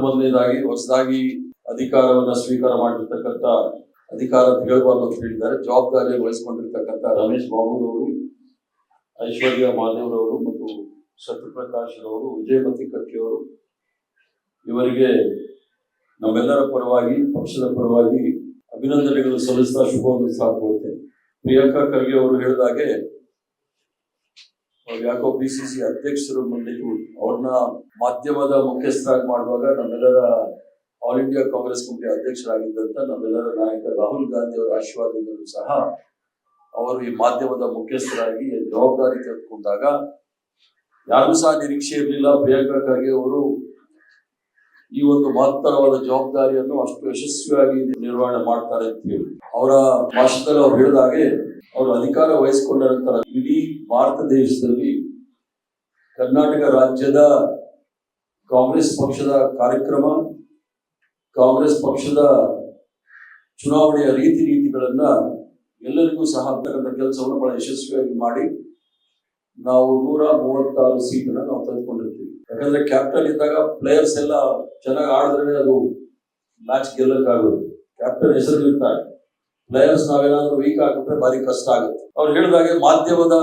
ಮೊದಲನೇದಾಗಿ ಹೊಸದಾಗಿ ಅಧಿಕಾರವನ್ನು ಸ್ವೀಕಾರ ಮಾಡಿರ್ತಕ್ಕಂಥ ಅಧಿಕಾರ ಅಂತ ಅಂತ ಹೇಳಿದ್ದಾರೆ. ಜವಾಬ್ದಾರಿಯನ್ನು ವಹಿಸಿಕೊಂಡಿರ್ತಕ್ಕಂಥ ರಮೇಶ್ ಬಾಬುರವರು, ಐಶ್ವರ್ಯ ಮಾದೇವ್ರವರು ಮತ್ತು ಸತ್ಯಪ್ರಕಾಶ್ ರವರು, ವಿಜಯಮತಿ ಕಟ್ಟಿಯವರು, ಇವರಿಗೆ ನಮ್ಮೆಲ್ಲರ ಪರವಾಗಿ, ಪಕ್ಷದ ಪರವಾಗಿ ಅಭಿನಂದನೆಗಳು ಸಲ್ಲಿಸ್ತಾ ಶುಭವನ್ನು ಸಾಕೋತೇನೆ ಪ್ರಿಯಾಂಕಾ ಖರ್ಗೆ ಅವರು ಹೇಳಿದಾಗೆ ಅವ್ರು ಯಾಕೋ ಬಿ ಸಿ ಸಿ ಅಧ್ಯಕ್ಷರು ಮುಂದಿದ್ದು ಅವ್ರನ್ನ ಮಾಧ್ಯಮದ ಮುಖ್ಯಸ್ಥರಾಗಿ ಮಾಡುವಾಗ ನಮ್ಮೆಲ್ಲರ ಆಲ್ ಇಂಡಿಯಾ ಕಾಂಗ್ರೆಸ್ ಕಮಿಟಿ ಅಧ್ಯಕ್ಷರಾಗಿದ್ದಂತ ನಮ್ಮೆಲ್ಲರ ನಾಯಕ ರಾಹುಲ್ ಗಾಂಧಿ ಅವರ ಆಶೀರ್ವಾದದಿಂದಲೂ ಸಹ ಅವರು ಈ ಮಾಧ್ಯಮದ ಮುಖ್ಯಸ್ಥರಾಗಿ ಜವಾಬ್ದಾರಿ ತೆಗೆದುಕೊಂಡಾಗ, ಯಾರಿಗೂ ಸಹ ನಿರೀಕ್ಷೆ ಇರಲಿಲ್ಲ. ಪ್ರಿಯಾಂಕಾ ಖರ್ಗೆ ಅವರು ಈ ಒಂದು ಮಹತ್ತರವಾದ ಜವಾಬ್ದಾರಿಯನ್ನು ಅಷ್ಟು ಯಶಸ್ವಿಯಾಗಿ ನಿರ್ವಹಣೆ ಮಾಡ್ತಾರೆ ಅಂತ ಹೇಳಿ. ಅವರ ಭಾಷಣದಲ್ಲಿ ಅವ್ರು ಹೇಳಿದಾಗೆ ಅವರು ಅಧಿಕಾರ ವಹಿಸಿಕೊಂಡ ನಂತರ ಇಡೀ ಭಾರತ ದೇಶದಲ್ಲಿ ಕರ್ನಾಟಕ ರಾಜ್ಯದ ಕಾಂಗ್ರೆಸ್ ಪಕ್ಷದ ಕಾರ್ಯಕ್ರಮ, ಕಾಂಗ್ರೆಸ್ ಪಕ್ಷದ ಚುನಾವಣೆಯ ರೀತಿ ನೀತಿಗಳನ್ನ ಎಲ್ಲರಿಗೂ ಸಹ ಕೆಲಸವನ್ನು ಬಹಳ ಯಶಸ್ವಿಯಾಗಿ ಮಾಡಿ ನಾವು ನೂರ ಮೂವತ್ತಾರು ಸೀಟ್ನ ನಾವು ತೆಗೆದುಕೊಂಡಿರ್ತೀವಿ. ಯಾಕಂದ್ರೆ ಕ್ಯಾಪ್ಟನ್ ಇದ್ದಾಗ ಪ್ಲೇಯರ್ಸ್ ಎಲ್ಲ ಚೆನ್ನಾಗಿ ಆಡಿದ್ರೆ ಅದು ಮ್ಯಾಚ್ ಗೆಲ್ಲಕ್ಕಾಗೋದು. ಕ್ಯಾಪ್ಟನ್ ಹೆಸರು ಇರ್ತಾರೆ ಪ್ಲೇಯರ್ಸ್ ನಾವೇನಾದ್ರೂ ವೀಕ್ ಆಗಿಬಿಟ್ರೆ ಭಾರಿ ಕಷ್ಟ ಆಗುತ್ತೆ. ಅವ್ರು ಹೇಳಿದಾಗೆ ಮಾಧ್ಯಮದ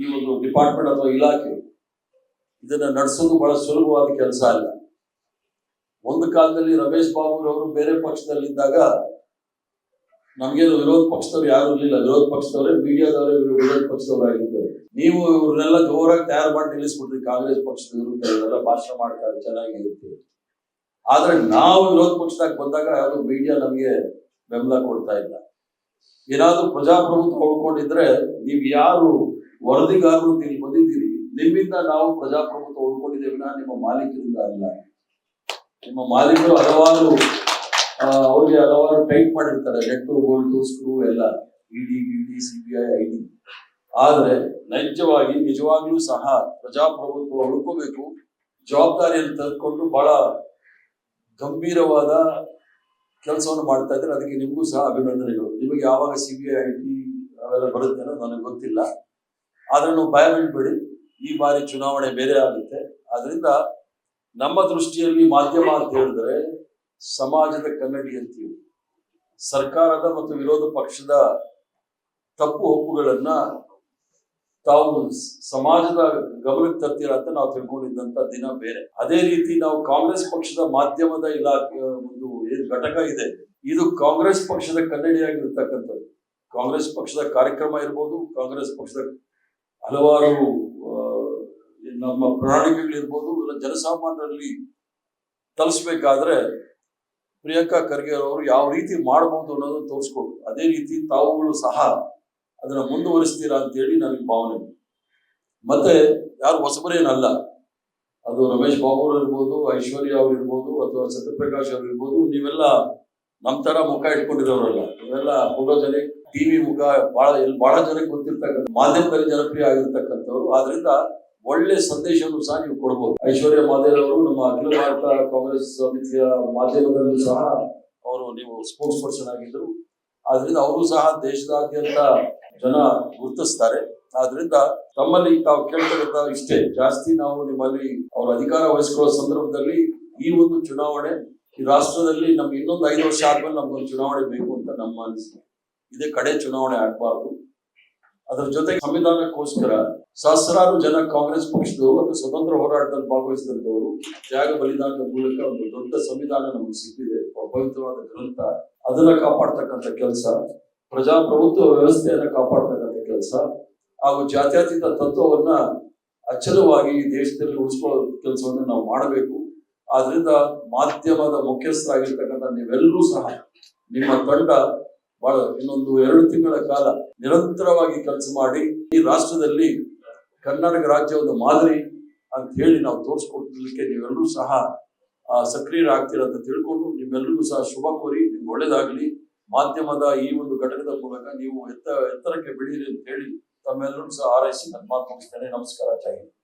ಈ ಒಂದು ಡಿಪಾರ್ಟ್ಮೆಂಟ್ ಅಥವಾ ಇಲಾಖೆ ಇದನ್ನ ನಡೆಸೋದು ಬಹಳ ಸುಲಭವಾದ ಕೆಲಸ ಅಲ್ಲ. ಒಂದು ಕಾಲದಲ್ಲಿ ರಮೇಶ್ ಬಾಬುರವರು ಬೇರೆ ಪಕ್ಷದಲ್ಲಿದ್ದಾಗ ನಮ್ಗೇನು ವಿರೋಧ ಪಕ್ಷದವ್ರು ಯಾರು ಇರ್ಲಿಲ್ಲ. ವಿರೋಧ ಪಕ್ಷದವರೇ, ಮೀಡಿಯಾದವರೇ ವಿರೋಧ ಪಕ್ಷದವರಾಗಿದ್ದಾರೆ ನೀವು ಇವ್ರನ್ನೆಲ್ಲ ಜೋರಾಗಿ ತಯಾರು ಮಾಡಿ ನಿಲ್ಲಿಸ್ಬಿಟ್ರಿ. ಕಾಂಗ್ರೆಸ್ ಪಕ್ಷದ ವಿರುದ್ಧ ಭಾಷಣ ಮಾಡ್ತಾರೆ, ಚೆನ್ನಾಗಿರುತ್ತೆ. ಆದ್ರೆ ನಾವು ವಿರೋಧ ಪಕ್ಷದಾಗ ಬಂದಾಗ ಯಾವುದು ಮೀಡಿಯಾ ನಮಗೆ ಬೆಂಬಲ ಕೊಡ್ತಾ ಇಲ್ಲ. ಏನಾದ್ರೂ ಪ್ರಜಾಪ್ರಭುತ್ವ ಉಳ್ಕೊಂಡಿದ್ರೆ ನೀವು ಯಾರು ವರದಿಗಾರರು ನೀವು ಇಲ್ಲಿ ಬಂದಿದ್ದೀರಿ. ನಿಮ್ಮಿಂದ ನಾವು ಪ್ರಜಾಪ್ರಭುತ್ವ ಉಳ್ಕೊಂಡಿದ್ದೇವೆ. ನಿಮ್ಮ ಮಾಲೀಕರಿಂದ ಅಲ್ಲ. ನಿಮ್ಮ ಮಾಲೀಕರು ಹಲವಾರು ಅವ್ರಿಗೆ ಹಲವಾರು ಟೈಪ್ ಮಾಡಿರ್ತಾರೆ ನೆಟ್ಟು ಬೋಲ್ಟು ಸ್ಕ್ರೂ ಎಲ್ಲ ಇಡಿ ಬಿಡಿ C B I I D ಆದ್ರೆ ನೈಜವಾಗಿ, ನಿಜವಾಗ್ಲೂ ಸಹ ಪ್ರಜಾಪ್ರಭುತ್ವ ಉಳ್ಕೋಬೇಕು ಜವಾಬ್ದಾರಿಯನ್ನು ತೆಗೆದುಕೊಂಡು ಬಹಳ ಗಂಭೀರವಾದ ಕೆಲಸವನ್ನು ಮಾಡ್ತಾ ಇದ್ದಾರೆ ಅದಕ್ಕೆ ನಿಮಗೂ ಸಹ ಅಭಿನಂದನೆಗಳು. ನಿಮಗೆ ಯಾವಾಗ ಸಿ ಬಿ ಐ ಟಿ ಅವೆಲ್ಲ ಬರುತ್ತೆ ಅನ್ನೋದು ನನಗೆ ಗೊತ್ತಿಲ್ಲ. ಆದ್ರೆ ನೀವು ಭಯ ಬಿಡಬೇಡಿ ಈ ಬಾರಿ ಚುನಾವಣೆ ಬೇರೆ ಆಗುತ್ತೆ. ಆದ್ರಿಂದ ನಮ್ಮ ದೃಷ್ಟಿಯಲ್ಲಿ ಮಾಧ್ಯಮ ಅಂತ ಹೇಳಿದ್ರೆ ಸಮಾಜದ ಕನ್ನಡಿ ಅಂತೀವಿ. ಸರ್ಕಾರದ ಮತ್ತು ವಿರೋಧ ಪಕ್ಷದ ತಪ್ಪು ಒಪ್ಪುಗಳನ್ನ ತಾವು ಸಮಾಜದ ಗಮನಕ್ಕೆ ತರ್ತೀರ ಅಂತ ನಾವು ತಿಳ್ಕೊಂಡಿದ್ದಂತ ದಿನ ಬೇರೆ. ಅದೇ ರೀತಿ ನಾವು ಕಾಂಗ್ರೆಸ್ ಪಕ್ಷದ ಮಾಧ್ಯಮದ ಇಲಾಖೆ, ಒಂದು ಏನು ಘಟಕ ಇದೆ. ಇದು ಕಾಂಗ್ರೆಸ್ ಪಕ್ಷದ ಕನ್ನಡಿಯಾಗಿರ್ತಕ್ಕಂಥದ್ದು ಕಾಂಗ್ರೆಸ್ ಪಕ್ಷದ ಕಾರ್ಯಕ್ರಮ ಇರ್ಬೋದು, ಕಾಂಗ್ರೆಸ್ ಪಕ್ಷದ ಹಲವಾರು ನಮ್ಮ ಪ್ರಣಾಳಿಕೆಗಳಿರ್ಬೋದು, ಇಲ್ಲ ಜನಸಾಮಾನ್ಯರಲ್ಲಿ ತಲುಸ್ಬೇಕಾದ್ರೆ ಪ್ರಿಯಾಂಕಾ ಖರ್ಗೆ ಅವರು ಯಾವ ರೀತಿ ಮಾಡಬಹುದು ಅನ್ನೋದನ್ನು ತೋರಿಸ್ಕೊಟ್ರು. ಅದೇ ರೀತಿ ತಾವುಗಳು ಸಹ ಅದನ್ನ ಮುಂದುವರಿಸ್ತೀರಾ ಅಂತೇಳಿ ನನಗೆ ಭಾವನೆ. ಮತ್ತೆ ಯಾರು ಹೊಸಬರೇನಲ್ಲ. ಅದು ರಮೇಶ್ ಬಾಬು ಇರ್ಬೋದು ಐಶ್ವರ್ಯ ಅವ್ರು ಇರ್ಬೋದು ಅಥವಾ ಸತ್ಯಪ್ರಕಾಶ್ ಅವ್ರು ಇರ್ಬೋದು ನೀವೆಲ್ಲ ನಮ್ಮ ತರ ಮುಖ ಇಟ್ಕೊಂಡಿರೋರಲ್ಲ. ನೀವೆಲ್ಲ ಜನ ಟಿವಿ ಮುಖ, ಬಹಳ ಬಹಳ ಜನಕ್ಕೆ ಗೊತ್ತಿರ್ತಕ್ಕಂಥ, ಮಾಧ್ಯಮದಲ್ಲಿ ಜನಪ್ರಿಯ ಆಗಿರ್ತಕ್ಕಂಥವ್ರು. ಆದ್ರಿಂದ ಒಳ್ಳೆ ಸಂದೇಶವನ್ನು ಸಹ ನೀವು ಕೊಡಬಹುದು ಐಶ್ವರ್ಯ ಮಾದೇವ್ ಅವರು ನಮ್ಮ ಅಖಿಲ ಭಾರತ ಕಾಂಗ್ರೆಸ್ ಸಮಿತಿಯ ಮಾಧ್ಯಮದಲ್ಲೂ ಸಹ ಅವರು ನೀವು ಸ್ಪೋರ್ಟ್ಸ್ ಪರ್ಸನ್ ಆಗಿದ್ರು ಆದ್ರಿಂದ ಅವರು ಸಹ ದೇಶದಾದ್ಯಂತ ಜನ ಗುರುತಿಸ್ತಾರೆ. ಆದ್ರಿಂದ ತಮ್ಮಲ್ಲಿ ತಾವು ಕೇಳ್ತಕ್ಕಂಥ ಇಷ್ಟೇ. ಜಾಸ್ತಿ ನಾವು ನಿಮ್ಮಲ್ಲಿ ಅವ್ರ ಅಧಿಕಾರ ವಹಿಸ್ಕೊಳ್ಳೋ ಸಂದರ್ಭದಲ್ಲಿ ಈ ಒಂದು ಚುನಾವಣೆ ಈ ರಾಷ್ಟ್ರದಲ್ಲಿ ನಮ್ಗೆ ಇನ್ನೊಂದು ಐದು ವರ್ಷ ಆದ್ಮೇಲೆ ನಮ್ಗೊಂದು ಚುನಾವಣೆ ಬೇಕು ಅಂತ ನಮ್ಮ ಅನಿಸಿಕೆ. ಇದೇ ಕಡೆ ಚುನಾವಣೆ ಆಗಬಾರ್ದು. ಅದರ ಜೊತೆಗೆ ಸಂವಿಧಾನಕ್ಕೋಸ್ಕರ ಸಹಸ್ರಾರು ಜನ ಕಾಂಗ್ರೆಸ್ ಪಕ್ಷದವರು ಮತ್ತು ಸ್ವತಂತ್ರ ಹೋರಾಟದಲ್ಲಿ ಭಾಗವಹಿಸಿದಂತವರು ತ್ಯಾಗ ಬಲಿದಾನದ ಮೂಲಕ ಒಂದು ದೊಡ್ಡ ಸಂವಿಧಾನ ನಮಗೆ ಸಿಕ್ಕಿದೆ. ಪವಿತ್ರವಾದ ಗ್ರಂಥ. ಅದನ್ನ ಕಾಪಾಡ್ತಕ್ಕಂಥ ಕೆಲಸ. ಪ್ರಜಾಪ್ರಭುತ್ವ ವ್ಯವಸ್ಥೆಯನ್ನ ಕಾಪಾಡ್ತಕ್ಕಂಥ ಕೆಲಸ. ಹಾಗೂ ಜಾತ್ಯತೀತ ತತ್ವವನ್ನ ಅಚಲವಾಗಿ ಈ ದೇಶದಲ್ಲಿ ಉಳಿಸ್ಕೊಳ್ಳೋ ಕೆಲಸವನ್ನು ನಾವು ಮಾಡಬೇಕು. ಆದ್ರಿಂದ ಮಾಧ್ಯಮದ ಮುಖ್ಯಸ್ಥರಾಗಿರ್ತಕ್ಕಂಥ ನೀವೆಲ್ಲರೂ ಸಹ ನಿಮ್ಮ ತಂಡ ಬಹಳ ಇನ್ನೊಂದು ಎರಡು ತಿಂಗಳ ಕಾಲ ನಿರಂತರವಾಗಿ ಕೆಲಸ ಮಾಡಿ ಈ ರಾಷ್ಟ್ರದಲ್ಲಿ ಕರ್ನಾಟಕ ರಾಜ್ಯ ಒಂದು ಮಾದರಿ ಅಂತ ಹೇಳಿ ನಾವು ತೋರಿಸ್ಕೊಡ್ಲಿಕ್ಕೆ ನೀವೆಲ್ಲರೂ ಸಹ ಸಕ್ರಿಯರ ಸಕ್ರಿಯರಾಗ್ತೀರ ಅಂತ ತಿಳ್ಕೊಂಡು ನಿಮ್ಮೆಲ್ಲರಿಗೂ ಸಹ ಶುಭ ಕೋರಿ, ನಿಮ್ಗೆ ಒಳ್ಳೇದಾಗ್ಲಿ ಮಾಧ್ಯಮದ ಈ ಒಂದು ಘಟಕದ ಮೂಲಕ ನೀವು ಎತ್ತ, ಎತ್ತರಕ್ಕೆ ಬೆಳೀರಿ ಅಂತ ಹೇಳಿ ತಮ್ಮೆಲ್ಲರೂ ಸಹ ಆರೈಸಿ ನನ್ನ ಮಾತು ಮುಗಿಸ್ತೇನೆ ನಮಸ್ಕಾರ, ಜೈ ಹಿಂದ್.